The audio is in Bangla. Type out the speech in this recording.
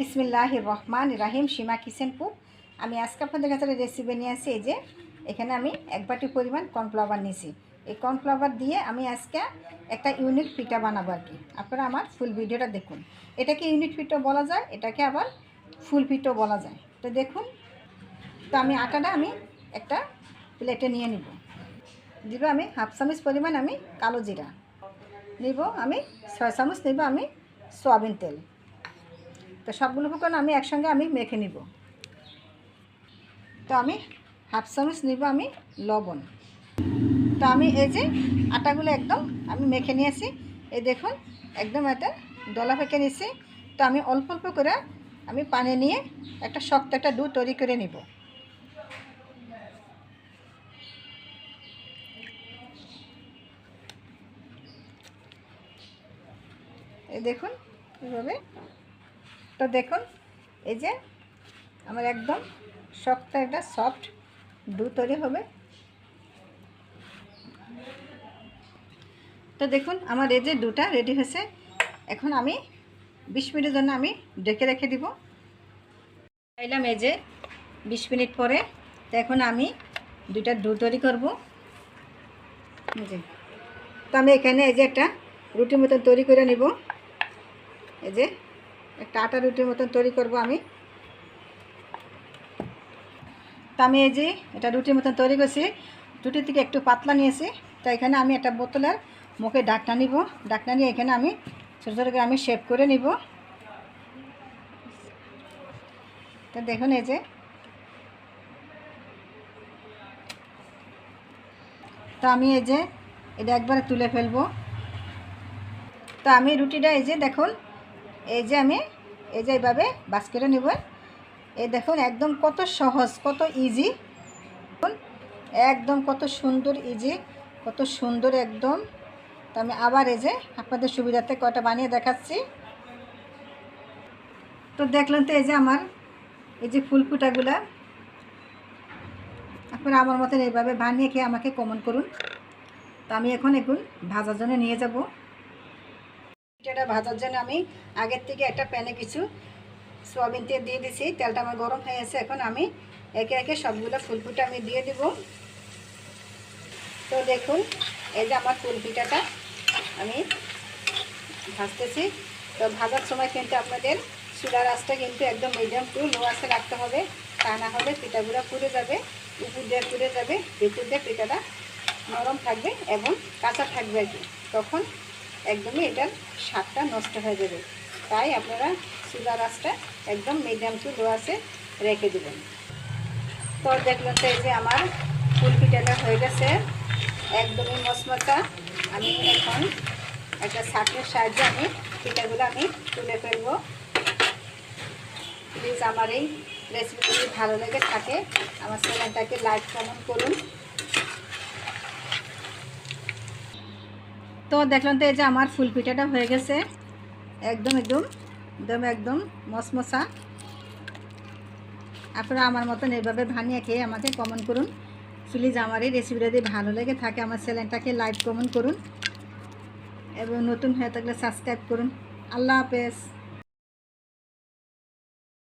বিসমিল্লাহ রহমান রাহিম, সীমা কিচেনপুর। আমি আজকে আপনাদের কাছে একটা রেসিপি নিয়ে আসি, এই যে এখানে আমি এক বাটি পরিমাণ কর্নফ্লাওয়ার নিয়েছি। এই কর্নফ্লাওয়ার দিয়ে আমি আজকে একটা ইউনিক পিঠা বানাবো আর কি। আপনারা আমার ফুল ভিডিওটা দেখুন। এটাকে ইউনিক পিঠা বলা যায়, এটাকে আবার ফুল পিঠো বলা যায়। তো দেখুন, তো আমি আটাটা আমি একটা প্লেটে নিয়ে নিব। দিব আমি হাফ চামচ পরিমাণ আমি কালো জিরা। নিব আমি ছয় চামচ নিব আমি সয়াবিন তেল। তো সবগুলো উপকরণ আমি একসঙ্গে আমি মেখে নিব। তো আমি হাফ চামচ নিব আমি লবণ। তো আমি এই যে আটাগুলো একদম আমি মেখে নিয়েছি। এই দেখুন, একদম এটা দলা পেকে নিয়েছি। তো আমি অল্প অল্প করে আমি পানি নিয়ে একটা শক্ত একটা ডু তৈরি করে নিব। এই দেখুন, এভাবে তো দেখুন, এই যে আমার একদম শক্ত একটা সফট ডু তৈরি হবে। তো দেখুন, আমার এই যে দুটা রেডি হয়েছে। এখন আমি বিশ মিনিটের জন্য আমি ডেকে রেখে দিব। চাইলাম এই যে বিশ মিনিট পরে। তো এখন আমি দুইটা ডু তৈরি করব। যে। তো আমি এখানে এই যে একটা রুটির মতন তৈরি করে নিব। এই যে একটা আটা রুটির মতন তৈরি করব আমি। তো আমি এই যে এটা রুটির মতন তৈরি করছি। রুটির থেকে একটু পাতলা নিয়েছি। তো এখানে আমি একটা বোতলের মুখে ডাকনা নিব। ডাকনা নিয়ে এখানে আমি ছোটো ছোটো করে আমি শেপ করে নিব। তো দেখুন এই যে। তো আমি এই যে এটা একবারে তুলে ফেলব। তো আমি রুটিটা এই যে দেখুন এই যে আমি, এই যে এইভাবে বাস্কেটে নেব। এই দেখুন, একদম কত সহজ, কত ইজি একদম কত সুন্দর ইজি কত সুন্দর একদম। তো আমি আবার এই যে আপনাদের সুবিধার্থে কয়টা বানিয়ে দেখাচ্ছি। তো দেখলেন তো এই যে আমার, এই যে ফুল ফুলফুটাগুলা আপনারা আমার মতন এইভাবে বানিয়ে খেয়ে আমাকে কমন করুন। তো আমি এখন এখন ভাজার জন্য নিয়ে যাব। পিঠাটা ভাজার জন্য আমি আগের থেকে একটা প্যানে কিছু সোয়াবিন তেল দিয়ে দিছি। তেলটা আমার গরম হয়ে গেছে এখন আমি একে একে সবগুলো ফুলপিঠা আমি দিয়ে দিব। তো দেখুন, এই যে আমার ফুলপিঠাটা আমি ভাজতেছি। তো ভাজার সময় কিন্তু আপনাদের চুলার আঁচটা কিন্তু একদম মিডিয়াম টু লো আঁচে রাখতে হবে। তা না হলে পিঠাগুলো পুড়ে যাবে, উপর দিয়ে পুড়ে যাবে, ভিতর দিয়ে পিঠাটা নরম থাকবে এবং কাঁচা থাকবে আর কি। তখন একদমই এটার স্বাদটা নষ্ট হয়ে যাবে। তাই আপনারা চুলার আঁচটা একদম মিডিয়াম টু লো আছে রেখে দেবেন। তো দেখলেন তো এই যে আমার ফুল পিঠাটা হয়ে গেছে, একদমই মচমচা। আমি এখন একটা ছাটের সাহায্যে আমি পিঠাগুলো আমি তুলে ফেলব। প্লিজ আমার এই রেসিপি যদি ভালো লেগে থাকে, আমার চ্যানেলটাকে লাইক কমেন্ট করুন। তো দেখলাম তো এই যে আমার ফুল পিঠাটা হয়ে গেছে। একদম একদম একদম একদম মশমশা আপনারা আমার মতন এইভাবে ভানিয়ে খেয়ে আমাকে কমেন্ট করুন। প্লিজ আমার এই রেসিপিটা যদি ভালো লেগে থাকে, আমার চ্যানেলটাকে লাইক কমেন্ট করুন। এবং নতুন হয়ে থাকলে সাবস্ক্রাইব করুন। আল্লাহ হাফেজ।